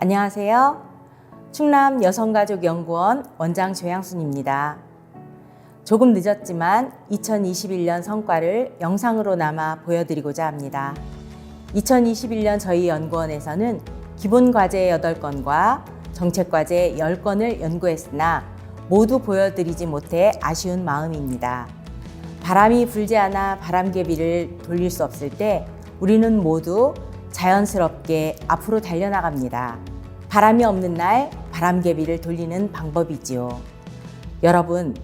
안녕하세요. 충남 여성가족연구원 원장 조양순입니다. 조금 늦었지만 2021년 성과를 영상으로 남아 보여드리고자 합니다. 2021년 저희 연구원에서는 기본 과제 8건과 정책 과제 10건을 연구했으나 모두 보여드리지 못해 아쉬운 마음입니다. 바람이 불지 않아 바람개비를 돌릴 수 없을 때 우리는 모두 자연스럽게 앞으로 달려나갑니다. 바람이 없는 날 바람개비를 돌리는 방법이지요. 여러분,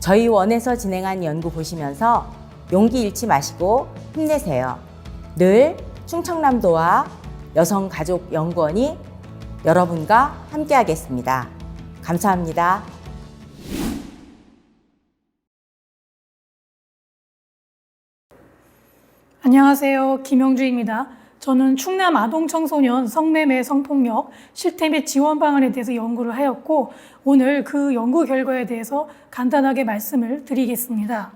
저희 원에서 진행한 연구 보시면서 용기 잃지 마시고 힘내세요. 늘 충청남도와 여성가족연구원이 여러분과 함께하겠습니다. 감사합니다. 안녕하세요. 김영주입니다. 저는 충남 아동 청소년 성매매 성폭력 실태 및 지원 방안에 대해서 연구를 하였고 오늘 그 연구 결과에 대해서 간단하게 말씀을 드리겠습니다.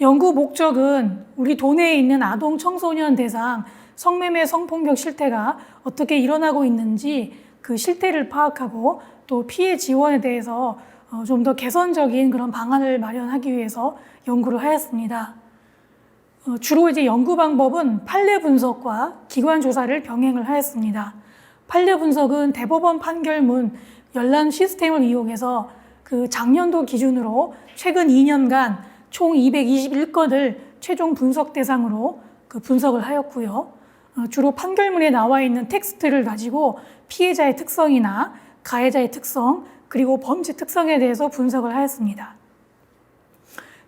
연구 목적은 우리 도내에 있는 아동 청소년 대상 성매매 성폭력 실태가 어떻게 일어나고 있는지 그 실태를 파악하고 또 피해 지원에 대해서 어, 좀더 개선적인 그런 방안을 마련하기 위해서 연구를 하였습니다. 어, 주로 이제 연구 방법은 판례 분석과 기관 조사를 병행을 하였습니다. 판례 분석은 대법원 판결문 열람 시스템을 이용해서 그 작년도 기준으로 최근 2년간 총 221건을 최종 분석 대상으로 그 분석을 하였고요. 어, 주로 판결문에 나와 있는 텍스트를 가지고 피해자의 특성이나 가해자의 특성 그리고 범죄 특성에 대해서 분석을 하였습니다.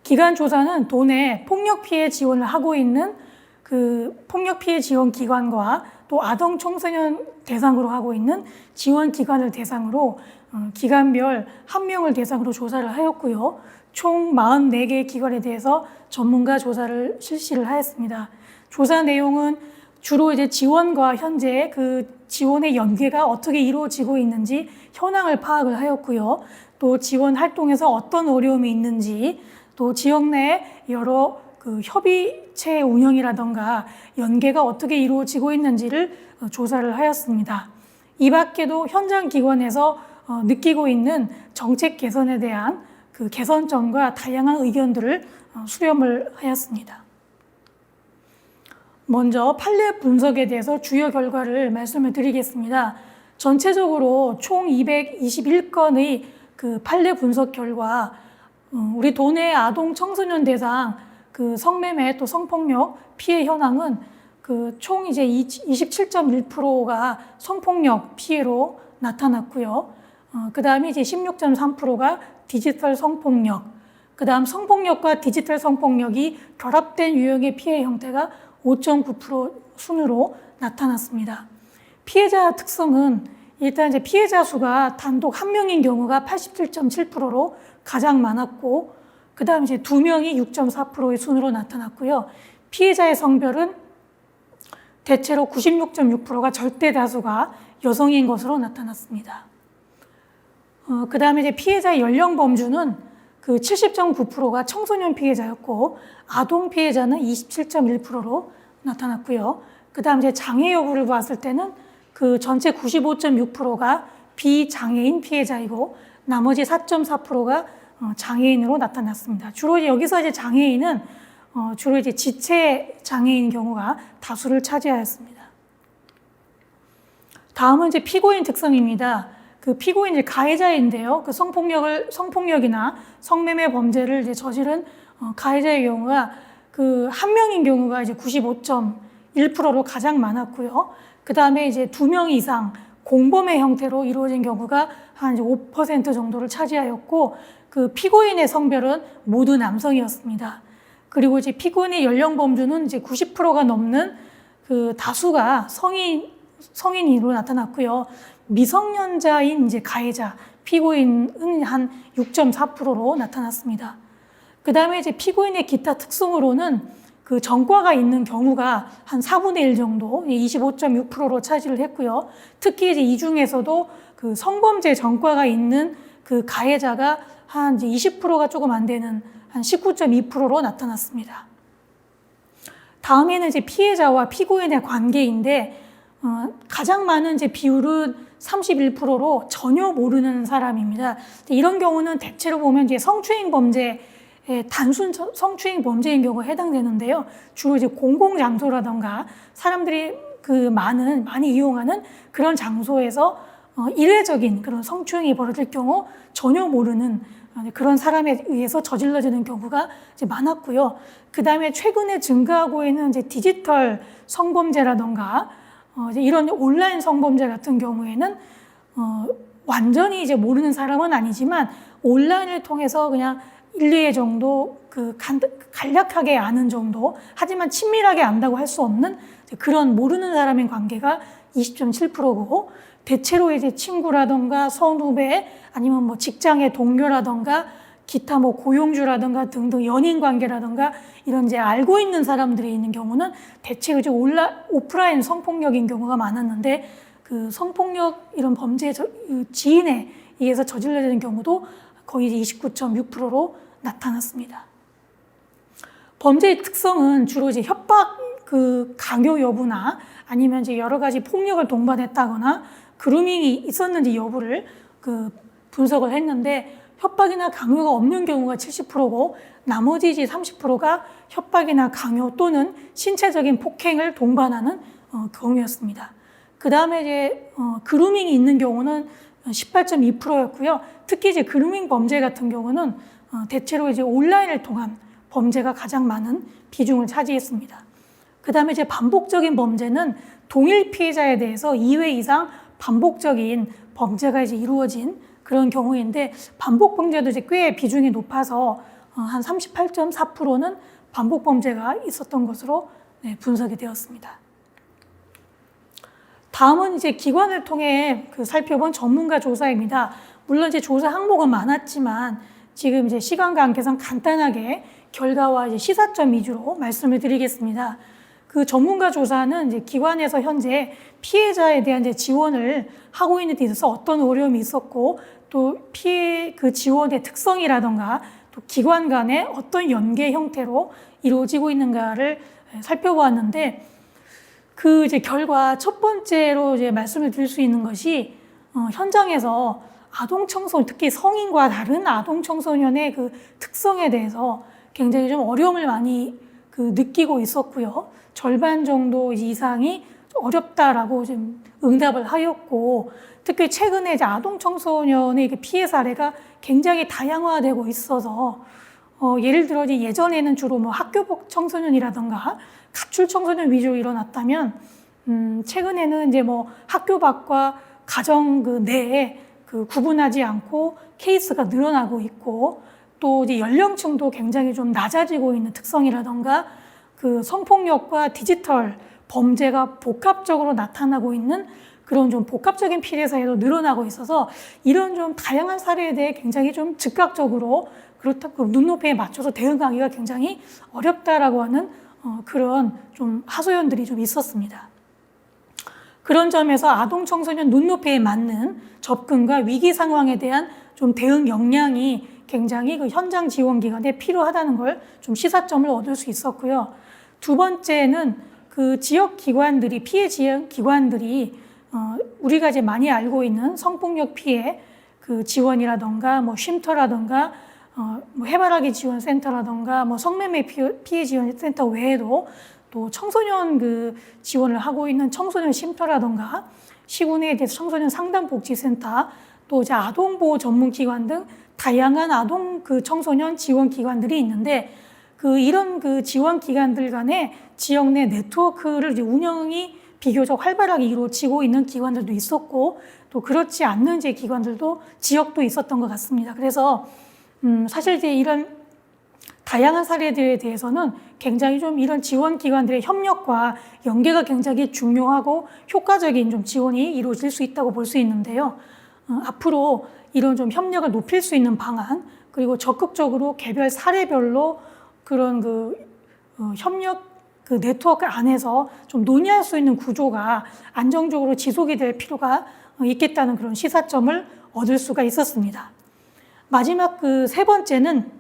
기관 조사는 도내 폭력 피해 지원을 하고 있는 그 폭력 피해 지원 기관과 또 아동 청소년 대상으로 하고 있는 지원 기관을 대상으로 어, 기관별 한 명을 대상으로 조사를 하였고요. 총 44개 기관에 대해서 전문가 조사를 실시를 하였습니다. 조사 내용은 주로 이제 지원과 현재 그 지원의 연계가 어떻게 이루어지고 있는지 현황을 파악을 하였고요. 또 지원 활동에서 어떤 어려움이 있는지 또 지역 내 여러 그 협의체 운영이라던가 연계가 어떻게 이루어지고 있는지를 어, 조사를 하였습니다. 이 밖에도 현장 기관에서 어, 느끼고 있는 정책 개선에 대한 그 개선점과 다양한 의견들을 어, 수렴을 하였습니다. 먼저 판례 분석에 대해서 주요 결과를 말씀을 드리겠습니다. 전체적으로 총 221건의 그 판례 분석 결과 어, 우리 도내 아동 청소년 대상 그 성매매 또 성폭력 피해 현황은 그 총 이제 27.1%가 성폭력 피해로 나타났고요. 어, 그 다음에 이제 16.3%가 디지털 성폭력, 그 다음 성폭력과 디지털 성폭력이 결합된 유형의 피해 형태가 5.9% 순으로 나타났습니다. 피해자 특성은 일단 이제 피해자 수가 단독 한 명인 경우가 87.7%로 가장 많았고, 그 다음 이제 두 명이 6.4%의 순으로 나타났고요. 피해자의 성별은 대체로 96.6%가 절대 다수가 여성인 것으로 나타났습니다. 어, 그 다음에 이제 피해자의 연령 범주는 그 70.9%가 청소년 피해자였고, 아동 피해자는 27.1%로 나타났고요. 그 다음 이제 장애 여부를 봤을 때는 그 전체 95.6%가 비장애인 피해자이고, 나머지 4.4%가 어, 장애인으로 나타났습니다. 주로 여기서 이제 장애인은 어, 주로 이제 지체 장애인 경우가 다수를 차지하였습니다. 다음은 이제 피고인 특성입니다. 그 피고인 이제 가해자인데요. 그 성폭력을 성폭력이나 성매매 범죄를 이제 저지른 어, 가해자의 경우가 그 한 명인 경우가 이제 95.1%로 가장 많았고요. 그 다음에 이제 두 명 이상 공범의 형태로 이루어진 경우가 한 5% 정도를 차지하였고 그 피고인의 성별은 모두 남성이었습니다. 그리고 이제 피고인의 연령 범주는 이제 90%가 넘는 그 다수가 성인 성인으로 나타났고요. 미성년자인 이제 가해자 피고인은 한 6.4%로 나타났습니다. 그 다음에 이제 피고인의 기타 특성으로는 그 전과가 있는 경우가 한 4분의 1 정도, 25.6%로 차지를 했고요. 특히 이제 이 중에서도 그 성범죄 전과가 있는 그 가해자가 한 이제 20%가 조금 안 되는 한 19.2%로 나타났습니다. 다음에는 이제 피해자와 피고인의 관계인데, 어, 가장 많은 이제 비율은 31%로 전혀 모르는 사람입니다. 이런 경우는 대체로 보면 이제 성추행 범죄 의 단순 저- 성추행 범죄인 경우가 해당되는데요. 주로 이제 공공 장소라던가 사람들이 그 많은 많이 이용하는 그런 장소에서 어, 일회적인 그런 성추행이 벌어질 경우 전혀 모르는 어, 그런 사람에 의해서 저질러지는 경우가 이제 많았고요. 그 다음에 최근에 증가하고 있는 이제 디지털 성범죄라던가 어, 이제 이런 온라인 성범죄 같은 경우에는 어, 완전히 이제 모르는 사람은 아니지만 온라인을 통해서 그냥 1, 2회 정도 그 간, 간략하게 아는 정도 하지만 친밀하게 안다고 할 수 없는 그런 모르는 사람의 관계가 20.7%고 대체로 이제 친구라던가 선후배 아니면 뭐 직장의 동료라던가 기타 뭐 고용주라던가 등등 연인 관계라던가 이런 이제 알고 있는 사람들이 있는 경우는 대체로 이제 온라 오프라인 성폭력인 경우가 많았는데 그 성폭력 이런 범죄 저, 그 지인에 의해서 저질러지는 경우도 거의 29.6%로 나타났습니다. 범죄의 특성은 주로 이제 협박 그 강요 여부나 아니면 이제 여러 가지 폭력을 동반했다거나 그루밍이 있었는지 여부를 그 분석을 했는데 협박이나 강요가 없는 경우가 70%고 나머지 이제 30%가 협박이나 강요 또는 신체적인 폭행을 동반하는 어, 경우였습니다. 그 다음에 이제 어, 그루밍이 있는 경우는 18.2%였고요. 특히 이제 그루밍 범죄 같은 경우는 어, 대체로 이제 온라인을 통한 범죄가 가장 많은 비중을 차지했습니다. 그 다음에 이제 반복적인 범죄는 동일 피해자에 대해서 2회 이상 반복적인 범죄가 이제 이루어진 그런 경우인데 반복 범죄도 이제 꽤 비중이 높아서 어, 한 38.4%는 반복 범죄가 있었던 것으로 네, 분석이 되었습니다. 다음은 이제 기관을 통해 그 살펴본 전문가 조사입니다. 물론 이제 조사 항목은 많았지만 지금 이제 시간 관계상 간단하게 결과와 이제 시사점 위주로 말씀을 드리겠습니다. 그 전문가 조사는 이제 기관에서 현재 피해자에 대한 이제 지원을 하고 있는 데 있어서 어떤 어려움이 있었고 또 피해 그 지원의 특성이라던가 또 기관 간의 어떤 연계 형태로 이루어지고 있는가를 살펴보았는데 그 이제 결과 첫 번째로 이제 말씀을 드릴 수 있는 것이 어, 현장에서 아동 청소년 특히 성인과 다른 아동 청소년의 그 특성에 대해서 굉장히 좀 어려움을 많이 그 느끼고 있었고요. 절반 정도 이상이 어렵다라고 좀 응답을 하였고 특히 최근에 이제 아동 청소년의 그 피해 사례가 굉장히 다양화되고 있어서 어, 예를 들어 이제 예전에는 주로 뭐 학교복 청소년이라던가 가출 청소년 위주로 일어났다면 음, 최근에는 이제 뭐 학교 밖과 가정 그 내에 그 구분하지 않고 케이스가 늘어나고 있고 또 이제 연령층도 굉장히 좀 낮아지고 있는 특성이라던가 그 성폭력과 디지털 범죄가 복합적으로 나타나고 있는 그런 좀 복합적인 피해 사회도 늘어나고 있어서 이런 좀 다양한 사례에 대해 굉장히 좀 즉각적으로 그렇다고 눈높이에 맞춰서 대응하기가 굉장히 어렵다라고 하는 어, 그런 좀 하소연들이 좀 있었습니다. 그런 점에서 아동 청소년 눈높이에 맞는 접근과 위기 상황에 대한 좀 대응 역량이 굉장히 그 현장 지원 기관에 필요하다는 걸 좀 시사점을 얻을 수 있었고요. 두 번째는 그 지역 기관들이 피해 지역 기관들이 어, 우리가 이제 많이 알고 있는 성폭력 피해 그 지원이라던가 뭐 쉼터라던가 어, 뭐 해바라기 지원 센터라던가 뭐 성매매 피해, 지원 센터 외에도 또 청소년 그 지원을 하고 있는 청소년 쉼터라던가 시군에 대해서 청소년 상담복지센터 또 이제 아동보호 전문기관 등 다양한 아동 그 청소년 지원 기관들이 있는데 그 이런 그 지원 기관들 간의 지역 내 네트워크를 이제 운영이 비교적 활발하게 이루어지고 있는 기관들도 있었고 또 그렇지 않는 이제 기관들도 지역도 있었던 것 같습니다. 그래서 음 사실 이제 이런 다양한 사례들에 대해서는 굉장히 좀 이런 지원 기관들의 협력과 연계가 굉장히 중요하고 효과적인 좀 지원이 이루어질 수 있다고 볼 수 있는데요. 어, 앞으로 이런 좀 협력을 높일 수 있는 방안 그리고 적극적으로 개별 사례별로 그런 그 어, 협력 그 네트워크 안에서 좀 논의할 수 있는 구조가 안정적으로 지속이 될 필요가 어, 있겠다는 그런 시사점을 얻을 수가 있었습니다. 마지막 그 세 번째는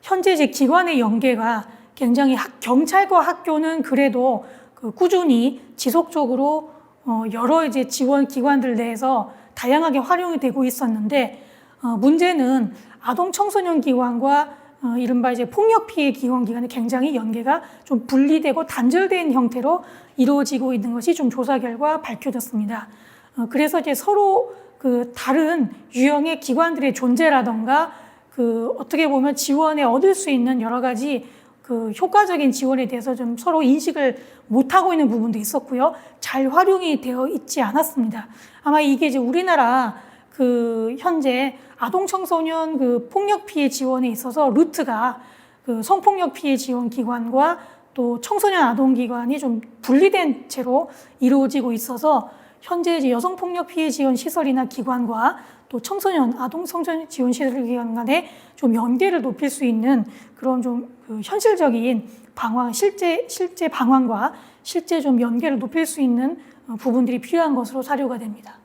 현재 이제 기관의 연계가 굉장히 학, 경찰과 학교는 그래도 그 꾸준히 지속적으로 어, 여러 이제 지원 기관들 내에서 다양하게 활용이 되고 있었는데 어, 문제는 아동 청소년 기관과 어, 이른바 이제 폭력 피해 기관 기관이 굉장히 연계가 좀 분리되고 단절된 형태로 이루어지고 있는 것이 좀 조사 결과 밝혀졌습니다. 어, 그래서 이제 서로 그 다른 유형의 기관들의 존재라던가 그 어떻게 보면 지원에 얻을 수 있는 여러 가지 그 효과적인 지원에 대해서 좀 서로 인식을 못하고 있는 부분도 있었고요. 잘 활용이 되어 있지 않았습니다. 아마 이게 이제 우리나라 그 현재 아동 청소년 그 폭력 피해 지원에 있어서 루트가 그 성폭력 피해 지원 기관과 또 청소년 아동 기관이 좀 분리된 채로 이루어지고 있어서 현재 이제 여성 폭력 피해 지원 시설이나 기관과 또 청소년 아동 청소년 지원 시설 기관 간에 좀 연계를 높일 수 있는 그런 좀 그 현실적인 방황 실제 실제 방황과 실제 좀 연계를 높일 수 있는 어, 부분들이 필요한 것으로 사료가 됩니다.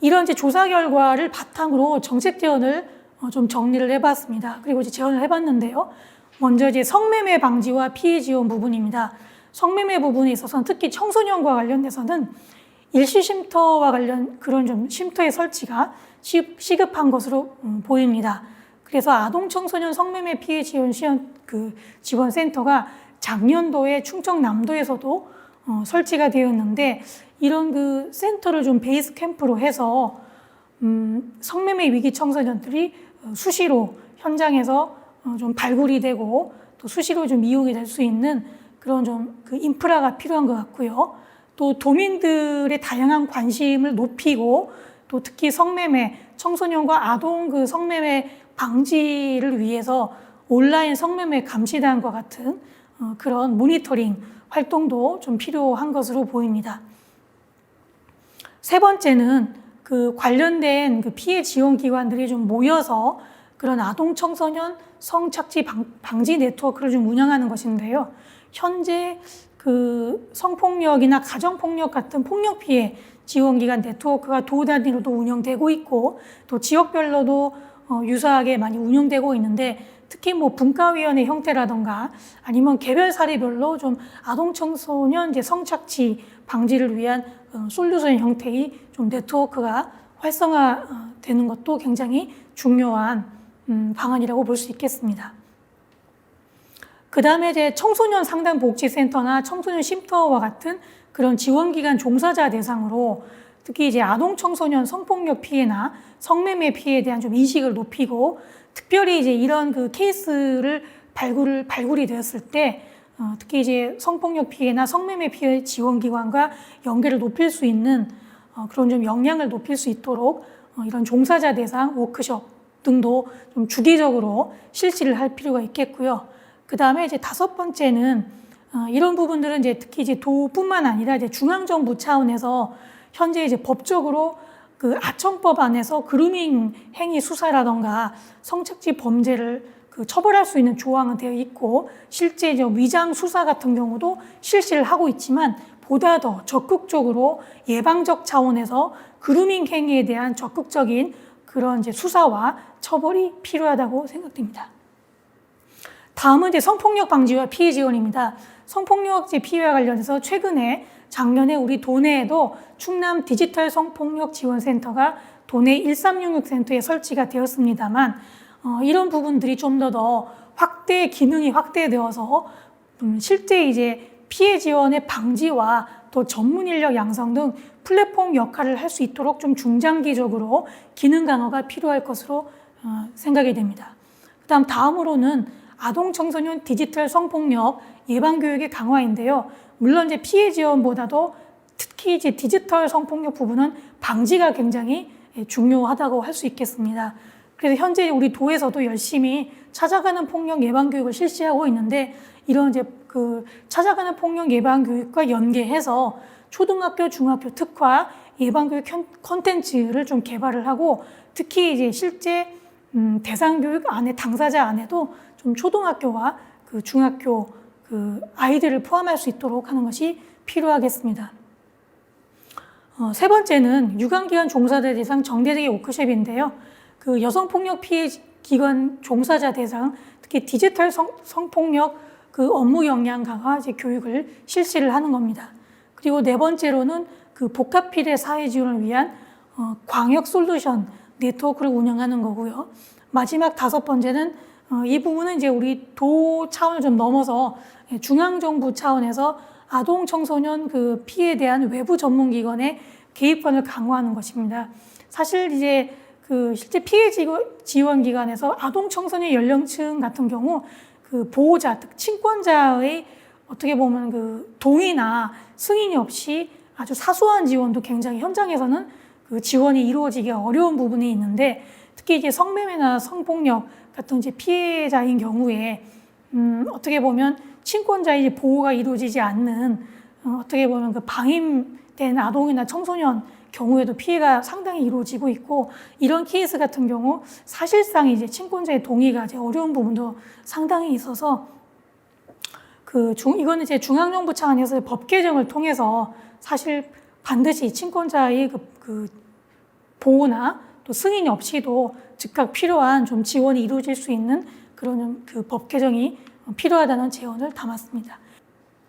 이런 이제 조사 결과를 바탕으로 정책 제언을 어, 좀 정리를 해봤습니다. 그리고 이제 제언을 해봤는데요. 먼저 이제 성매매 방지와 피해 지원 부분입니다. 성매매 부분에 있어서는 특히 청소년과 관련돼서는 일시 쉼터와 관련 그런 좀 쉼터의 설치가 시- 시급한 것으로 음, 보입니다. 그래서 아동 청소년 성매매 피해 지원 시연 그 지원 센터가 작년도에 충청남도에서도 어, 설치가 되었는데 이런 그 센터를 좀 베이스 캠프로 해서 음, 성매매 위기 청소년들이 어, 수시로 현장에서 어, 좀 발굴이 되고 또 수시로 좀 이용이 될 수 있는 그런 좀 그 인프라가 필요한 것 같고요. 또 도민들의 다양한 관심을 높이고 또 특히 성매매 청소년과 아동 그 성매매 방지를 위해서 온라인 성매매 감시단과 같은 어, 그런 모니터링 활동도 좀 필요한 것으로 보입니다. 세 번째는 그 관련된 그 피해 지원 기관들이 좀 모여서 그런 아동 청소년 성착취 방, 방지 네트워크를 좀 운영하는 것인데요. 현재 그 성폭력이나 가정폭력 같은 폭력 피해 지원 기관 네트워크가 도 단위로도 운영되고 있고 또 지역별로도 어, 유사하게 많이 운영되고 있는데 특히 뭐 분과위원회 형태라던가 아니면 개별 사례별로 좀 아동 청소년 이제 성착취 방지를 위한 어, 솔루션 형태의 좀 네트워크가 활성화되는 것도 굉장히 중요한 음, 방안이라고 볼 수 있겠습니다. 그 다음에 이제 청소년 상담 복지센터나 청소년 쉼터와 같은 그런 지원기관 종사자 대상으로 특히 이제 아동 청소년 성폭력 피해나 성매매 피해에 대한 좀 인식을 높이고 특별히 이제 이런 그 케이스를 발굴을 발굴이 되었을 때 어, 특히 이제 성폭력 피해나 성매매 피해 지원 기관과 연계를 높일 수 있는 어, 그런 좀 역량을 높일 수 있도록 어, 이런 종사자 대상 워크숍 등도 좀 주기적으로 실시를 할 필요가 있겠고요. 그 다음에 이제 다섯 번째는 어, 이런 부분들은 이제 특히 이제 도뿐만 아니라 이제 중앙정부 차원에서 현재 이제 법적으로 그 아청법 안에서 그루밍 행위 수사라던가 성착취 범죄를 그 처벌할 수 있는 조항은 되어 있고 실제 이제 위장 수사 같은 경우도 실시를 하고 있지만 보다 더 적극적으로 예방적 차원에서 그루밍 행위에 대한 적극적인 그런 이제 수사와 처벌이 필요하다고 생각됩니다. 다음은 이제 성폭력 방지와 피해 지원입니다. 성폭력제 피해와 관련해서 최근에 작년에 우리 도내에도 충남 디지털 성폭력 지원센터가 도내 1366센터에 설치가 되었습니다만 어, 이런 부분들이 좀더더 확대 기능이 확대되어서 음, 실제 이제 피해 지원의 방지와 또 전문 인력 양성 등 플랫폼 역할을 할 수 있도록 좀 중장기적으로 기능 강화가 필요할 것으로 어, 생각이 됩니다. 그다음 다음으로는 아동 청소년 디지털 성폭력 예방 교육의 강화인데요. 물론 이제 피해 지원보다도 특히 이제 디지털 성폭력 부분은 방지가 굉장히 예, 중요하다고 할 수 있겠습니다. 그래서 현재 우리 도에서도 열심히 찾아가는 폭력 예방 교육을 실시하고 있는데 이런 이제 그 찾아가는 폭력 예방 교육과 연계해서 초등학교, 중학교 특화 예방 교육 콘텐츠를 좀 개발을 하고 특히 이제 실제 음, 대상 교육 안에 당사자 안에도 좀 초등학교와 그 중학교 그 아이들을 포함할 수 있도록 하는 것이 필요하겠습니다. 어, 세 번째는 유관기관 종사자 대상 정대적인 워크숍인데요. 그 여성폭력 피해 기관 종사자 대상, 특히 디지털 성, 성폭력 그 업무 역량 강화 교육을 실시를 하는 겁니다. 그리고 네 번째로는 그 복합 피해 사회 지원을 위한 어, 광역 솔루션 네트워크를 운영하는 거고요. 마지막 다섯 번째는 어, 이 부분은 이제 우리 도 차원을 좀 넘어서 예, 중앙정부 차원에서 아동 청소년 그 피해에 대한 외부 전문기관의 개입권을 강화하는 것입니다. 사실 이제 그 실제 피해 지원 기관에서 아동 청소년 연령층 같은 경우 그 보호자, 즉 친권자의 어떻게 보면 그 동의나 승인이 없이 아주 사소한 지원도 굉장히 현장에서는 그 지원이 이루어지기가 어려운 부분이 있는데 특히 이제 성매매나 성폭력 같은 이제 피해자인 경우에 음, 어떻게 보면 친권자의 이제 보호가 이루어지지 않는 어, 어떻게 보면 그 방임된 아동이나 청소년 경우에도 피해가 상당히 이루어지고 있고 이런 케이스 같은 경우 사실상 이제 친권자의 동의가 이제 어려운 부분도 상당히 있어서 그 중, 이거는 이제 중앙정부 차원에서 법 개정을 통해서 사실 반드시 친권자의 그, 그 보호나 또 승인이 없이도 즉각 필요한 좀 지원이 이루어질 수 있는 그런 그 법 개정이 필요하다는 제언을 담았습니다.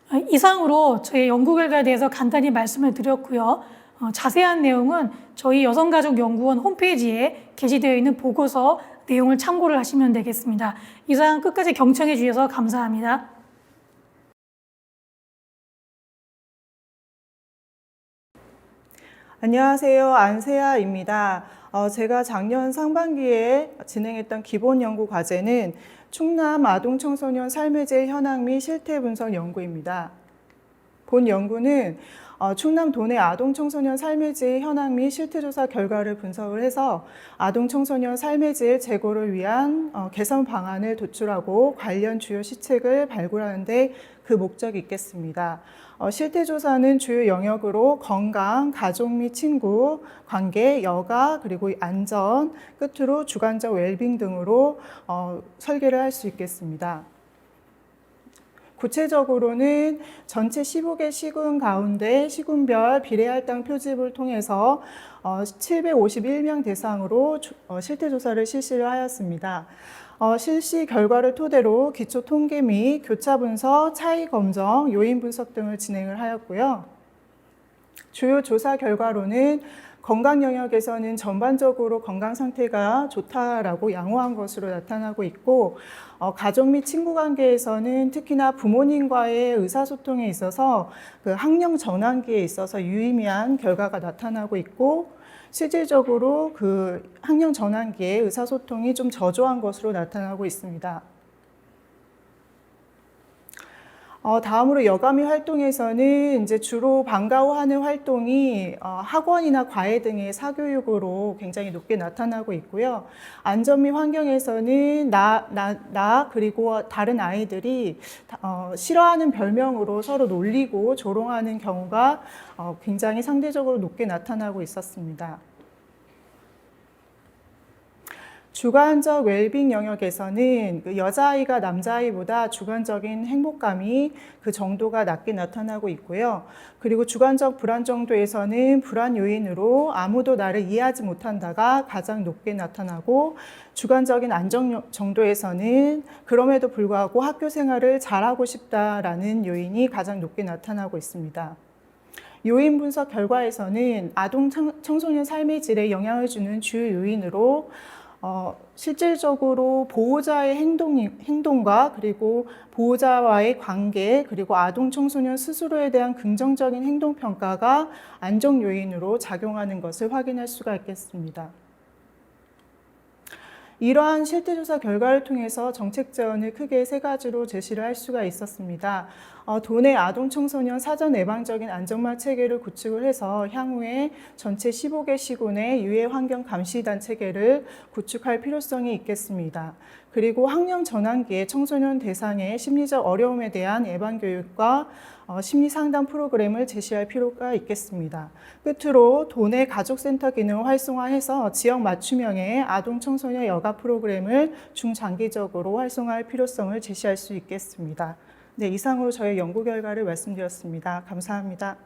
아, 이상으로 저희 연구 결과에 대해서 간단히 말씀을 드렸고요. 어, 자세한 내용은 저희 여성가족연구원 홈페이지에 게시되어 있는 보고서 내용을 참고를 하시면 되겠습니다. 이상 끝까지 경청해 주셔서 감사합니다. 안녕하세요. 안세아입니다. 어, 제가 작년 상반기에 진행했던 기본 연구 과제는 충남 아동 청소년 삶의 질 현황 및 실태 분석 연구입니다. 본 연구는 어, 충남 도내 아동 청소년 삶의 질 현황 및 실태 조사 결과를 분석을 해서 아동 청소년 삶의 질 제고를 위한 어, 개선 방안을 도출하고 관련 주요 시책을 발굴하는 데 그 목적이 있겠습니다. 어, 실태 조사는 주요 영역으로 건강, 가족 및 친구, 관계, 여가, 그리고 안전, 끝으로 주관적 웰빙 등으로 어, 설계를 할 수 있겠습니다. 구체적으로는 전체 15개 시군 가운데 시군별 비례할당 표집을 통해서 어, 751명 대상으로 조- 어, 실태조사를 실시를 하였습니다. 어, 실시 결과를 토대로 기초 통계 및 교차 분석, 차이 검정, 요인 분석 등을 진행을 하였고요. 주요 조사 결과로는 건강 영역에서는 전반적으로 건강 상태가 좋다라고 양호한 것으로 나타나고 있고 어, 가족 및 친구 관계에서는 특히나 부모님과의 의사소통에 있어서 그 학령 전환기에 있어서 유의미한 결과가 나타나고 있고 실질적으로 그 학령 전환기에 의사소통이 좀 저조한 것으로 나타나고 있습니다. 어, 다음으로 여가미 활동에서는 이제 주로 방과 후 하는 활동이 어, 학원이나 과외 등의 사교육으로 굉장히 높게 나타나고 있고요. 안전 및 환경에서는 나, 나, 나 그리고 다른 아이들이 다- 어, 싫어하는 별명으로 서로 놀리고 조롱하는 경우가 어, 굉장히 상대적으로 높게 나타나고 있었습니다. 주관적 웰빙 영역에서는 그 여자아이가 남자아이보다 주관적인 행복감이 그 정도가 낮게 나타나고 있고요. 그리고 주관적 불안 정도에서는 불안 요인으로 아무도 나를 이해하지 못한다가 가장 높게 나타나고 주관적인 안정 정도에서는 그럼에도 불구하고 학교 생활을 잘하고 싶다라는 요인이 가장 높게 나타나고 있습니다. 요인 분석 결과에서는 아동 청- 청소년 삶의 질에 영향을 주는 주요 요인으로 어, 실질적으로 보호자의 행동, 행동과 그리고 보호자와의 관계 그리고 아동 청소년 스스로에 대한 긍정적인 행동 평가가 안정 요인으로 작용하는 것을 확인할 수가 있겠습니다. 이러한 실태조사 결과를 통해서 정책 제언을 크게 세 가지로 제시를 할 수가 있었습니다. 어, 도내 아동 청소년 사전 예방적인 안전망 체계를 구축을 해서 향후에 전체 15개 시군의 유해 환경 감시단 체계를 구축할 필요성이 있겠습니다. 그리고 학령 전환기에 청소년 대상의 심리적 어려움에 대한 예방 교육과 어, 심리 상담 프로그램을 제시할 필요가 있겠습니다. 끝으로 도내 가족센터 기능을 활성화해서 지역 맞춤형의 아동 청소년 여가 프로그램을 중장기적으로 활성화할 필요성을 제시할 수 있겠습니다. 네, 이상으로 저의 연구 결과를 말씀드렸습니다. 감사합니다.